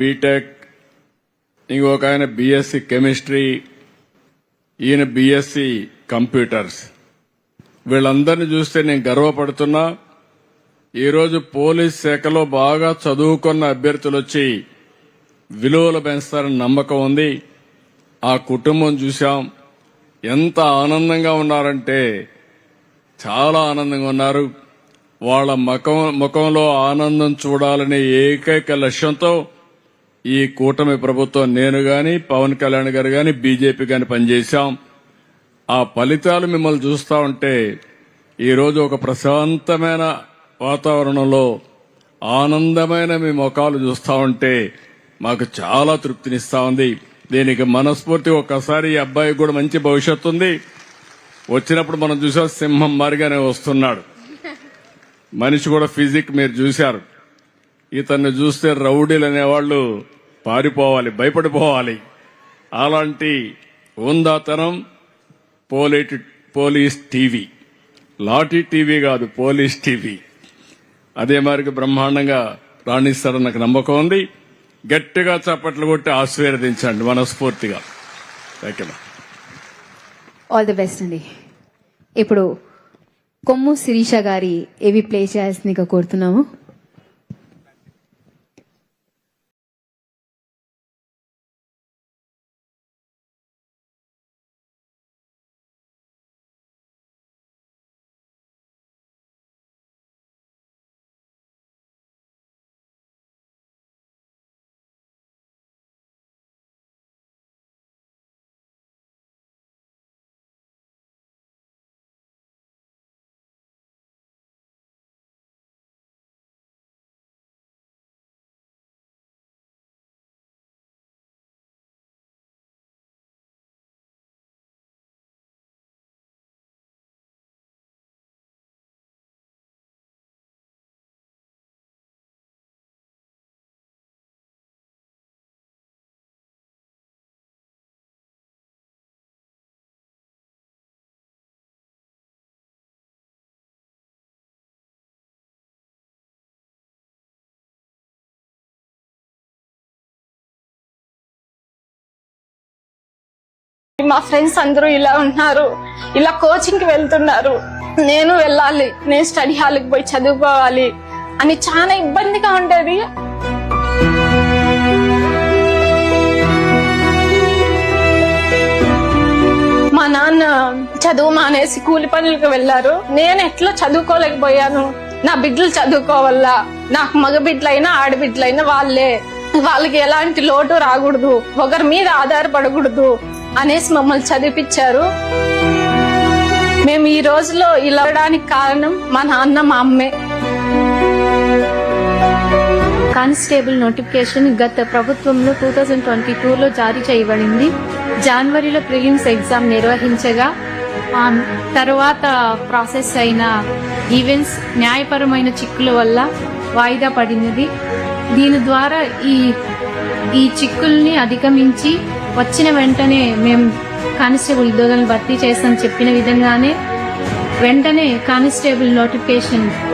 BTech ఇంకొక ఆయన BSc chemistry ఈయన బీఎస్సీ కంప్యూటర్స్ వీళ్ళందరిని చూస్తే నేను గర్వపడుతున్నా ఈరోజు పోలీస్ శాఖలో బాగా చదువుకున్న అభ్యర్థులు వచ్చి విలువలు పెంచుతారని నమ్మకం ఉంది. ఆ కుటుంబం చూశాం. ఎంత ఆనందంగా ఉన్నారంటే చాలా ఆనందంగా ఉన్నారు. వాళ్ళ ముఖం ముఖంలో ఆనందం చూడాలనే ఏకైక లక్ష్యంతో ఈ కూటమి ప్రభుత్వం నేను గాని పవన్ కళ్యాణ్ గారు గాని బీజేపీ గాని పనిచేశాం. ఆ ఫలితాలు మిమ్మల్ని చూస్తా ఉంటే ఈరోజు ఒక ప్రశాంతమైన వాతావరణంలో ఆనందమైన మీ ముఖాలు చూస్తా ఉంటే మాకు చాలా తృప్తినిస్తా ఉంది. దీనికి మనస్ఫూర్తి ఒక్కసారి ఈ అబ్బాయికి కూడా మంచి భవిష్యత్తు ఉంది. వచ్చినప్పుడు మనం చూసాం సింహం మారిగానే వస్తున్నాడు. మనిషి కూడా ఫిజిక్ మీరు చూశారు. ఇతన్ని చూస్తే రౌడీలు అనేవాళ్ళు పారిపోవాలి భయపడిపోవాలి. అలాంటి ఉందాతనం పోలీటి పోలీస్ టీవీ. లాఠీ టీవీ కాదు పోలీస్ టీవీ. అదే మరికి బ్రహ్మాండంగా రాణిస్తారని నాకు నమ్మకం ఉంది. గట్టిగా చప్పట్లు కొట్టి ఆశీర్వదించండి మనస్ఫూర్తిగా. ఆల్ ది బెస్ట్ అండి. ఇప్పుడు కొమ్ము శిరీష గారి ఏవి ప్లే చేయాల్సిందిగా కోరుతున్నాము? మా ఫ్రెండ్స్ అందరూ ఇలా ఉన్నారు. ఇలా కోచింగ్కి వెళ్తున్నారు. నేను వెళ్ళాలి. నేను స్టడీ హాల్కి పోయి చదువుకోవాలి అని చాలా ఇబ్బందిగా ఉండేది. మా నాన్న చదువు మానేసి కూలి పనులకు వెళ్ళారు. నేను ఎట్లా చదువుకోలేకపోయాను. నా బిడ్డలు చదువుకోవాలా? నాకు మగ బిడ్డలైనా ఆడబిడ్డలైనా వాళ్ళే. వాళ్ళకి ఎలాంటి లోటు రాకూడదు. ఒకరి మీద ఆధారపడకూడదు. అనేసి మమ్మల్ని చదివిపించారు. మేము ఈ రోజులో ఇలా కారణం మా నాన్న మా అమ్మే. కానిస్టేబుల్ నోటిఫికేషన్ గత ప్రభుత్వంలో టూ థౌజండ్ ట్వంటీ టూలో జారీ చేయబడింది. జనవరిలో ప్రిలిమ్స్ ఎగ్జామ్ నిర్వహించగా తర్వాత ప్రాసెస్ అయిన ఈవెంట్స్ న్యాయపరమైన చిక్కుల వల్ల వాయిదా పడినది. దీని ద్వారా ఈ ఈ చిక్కుల్ని అధిగమించి వచ్చిన వెంటనే మేము కానిస్టేబుల్ ఉద్యోగాలను భర్తీ చేస్తామని చెప్పిన విధంగానే వెంటనే కానిస్టేబుల్ నోటిఫికేషన్